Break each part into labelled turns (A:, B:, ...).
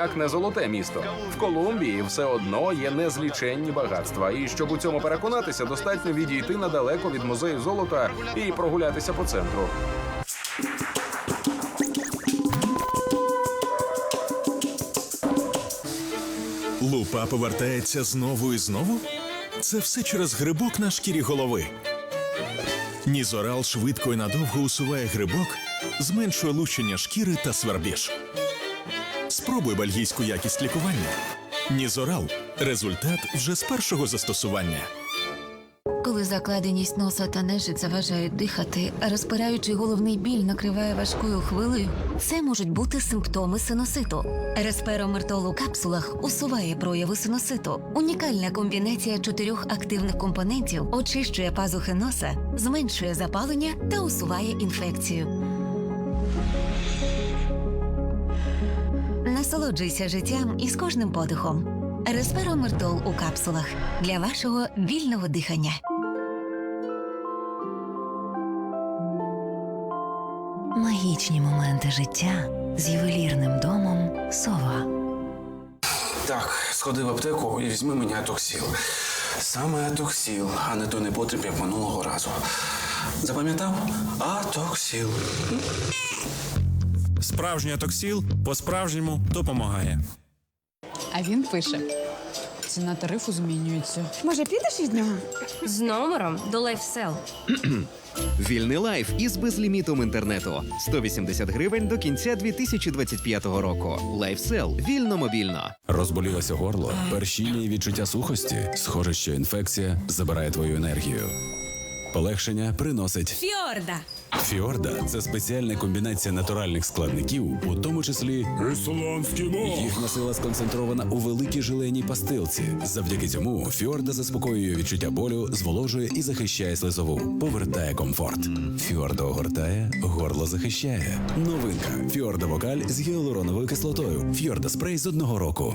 A: Як не золоте місто. В Колумбії все одно є незліченні багатства. І щоб у цьому переконатися, достатньо відійти надалеко від музею золота і прогулятися по центру.
B: Лупа повертається знову і знову? Це все через грибок на шкірі голови. Нізорал швидко і надовго усуває грибок, зменшує лущення шкіри та свербіж. Спробуй бельгійську якість лікування. Нізорал результат вже з першого застосування.
C: Коли закладеність носа та нежить заважають дихати, а розпираючий головний біль накриває важкою хвилею, це можуть бути симптоми синуситу. Респиромертол у капсулах усуває прояви синуситу. Унікальна комбінація чотирьох активних компонентів очищує пазухи носа, зменшує запалення та усуває інфекцію. Насолоджуйся життям із кожним подихом. Респиромертол у капсулах для вашого вільного дихання. Магічні моменти життя з ювелірним домом Сова.
D: Так, сходи в аптеку і візьми мені атоксіл. Саме атоксіл, а не той непотріб, як минулого разу. Запам'ятав? Атоксіл.
E: Справжній атоксіл по-справжньому допомагає.
F: А він пише: ціна тарифу змінюється.
G: Може, підеш від нього?
H: З номером до LifeSell.
I: Вільний лайф із безлімітом інтернету 180 гривень до кінця 2025 року. Лайфсел вільно мобільно.
J: Розболілося горло, першіння і відчуття сухості. Схоже, що інфекція забирає твою енергію. Полегшення приносить
H: Фьорда.
J: Фіорда це спеціальна комбінація натуральних складників, у тому числі їхня сила сконцентрована у великій жиленій пастилці. Завдяки цьому Фіорда заспокоює відчуття болю, зволожує і захищає слизову, повертає комфорт. Фіорда огортає, горло захищає. Новинка Фіорда Вокаль з гіалуроновою кислотою. Фіорда спрей з одного року.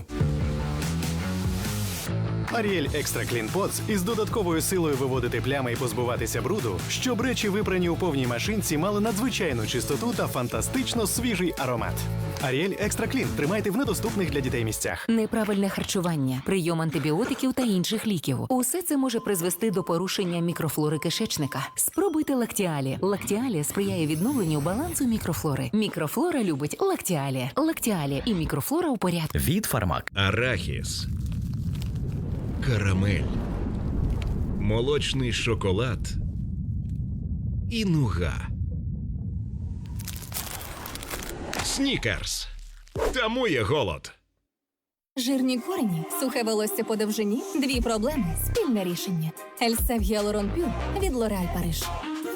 K: Аріель Екстра Клін Подс із додатковою силою виводити плями і позбуватися бруду, щоб речі випрані у повній машинці мали надзвичайну чистоту та фантастично свіжий аромат. Аріель Екстра Клін тримайте в недоступних для дітей місцях.
L: Неправильне харчування, прийом антибіотиків та інших ліків. Усе це може призвести до порушення мікрофлори кишечника. Спробуйте лактіалі. Лактіалі сприяє відновленню балансу мікрофлори. Мікрофлора любить лактіалі. Лактіалі і мікрофлора у порядку.
B: Від фармак. Арахіс. Карамель. Молочний шоколад. І нуга. Снікерс. Тому є голод.
G: Жирні корені, сухе волосся по довжині, дві проблеми, спільне рішення. Ельсев Гіалурон Пюр від Лореаль Париж.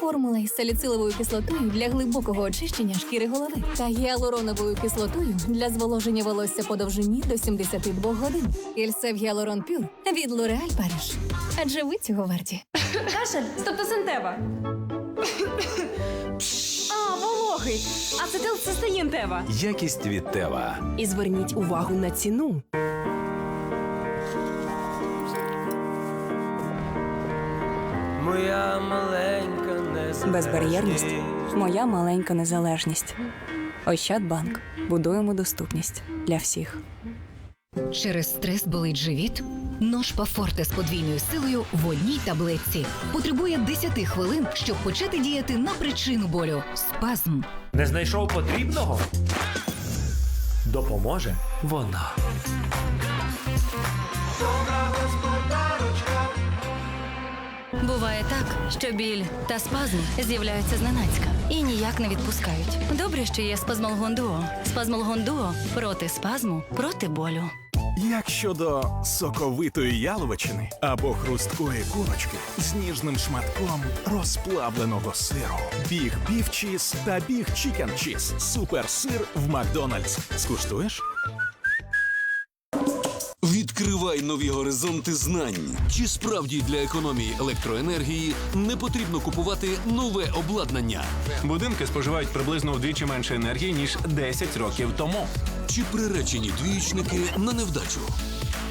G: Формула із саліциловою кислотою для глибокого очищення шкіри голови та гіалуроновою кислотою для зволоження волосся по довжині до 72 годин. Ельсев Гіалурон Пюр від Лореаль Париж. Адже ви цього варті.
H: Кашель, стептосинтева. А, вологий. Ацетилцистеїн тева.
A: Якість від Тева.
H: І зверніть увагу на ціну.
M: Моя маленька
G: Безбар'єрність моя маленька незалежність. Ощадбанк. Будуємо доступність для всіх.
C: Через стрес болить живіт? Нож Пафорте з подвійною силою в одній таблетці. Потребує 10 хвилин, щоб почати діяти на причину болю. Спазм.
M: Не знайшов потрібного? Допоможе вона.
H: Буває так, що біль та спазм з'являються зненацька і ніяк не відпускають. Добре, що є спазмолгон дуо. Спазмолгон дуо проти спазму, проти болю.
B: Як щодо соковитої яловичини або хрусткої курочки з ніжним шматком розплавленого сиру, біг біф чіз та біг чікен чіз. Суперсир в Макдональдс. Скуштуєш?
D: Відкривай нові горизонти знань. Чи справді для економії електроенергії не потрібно купувати нове обладнання?
K: Будинки споживають приблизно вдвічі менше енергії ніж 10 років тому.
D: Чи приречені двічники на невдачу?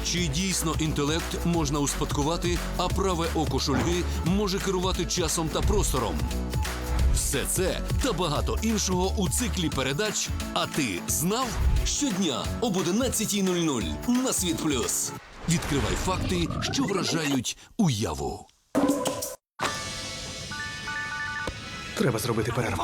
D: Чи дійсно інтелект можна успадкувати, а праве око шульги може керувати часом та простором? Все це та багато іншого у циклі передач. А ти знав? Щодня об 11.00 на Світ Плюс. Відкривай факти, що вражають уяву.
K: Треба зробити перерву.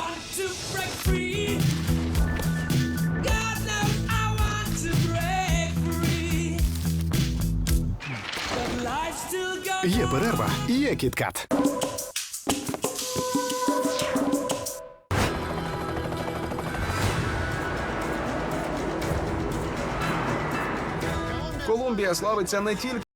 K: Є перерва, є кіткат.
A: Колумбія славиться не тільки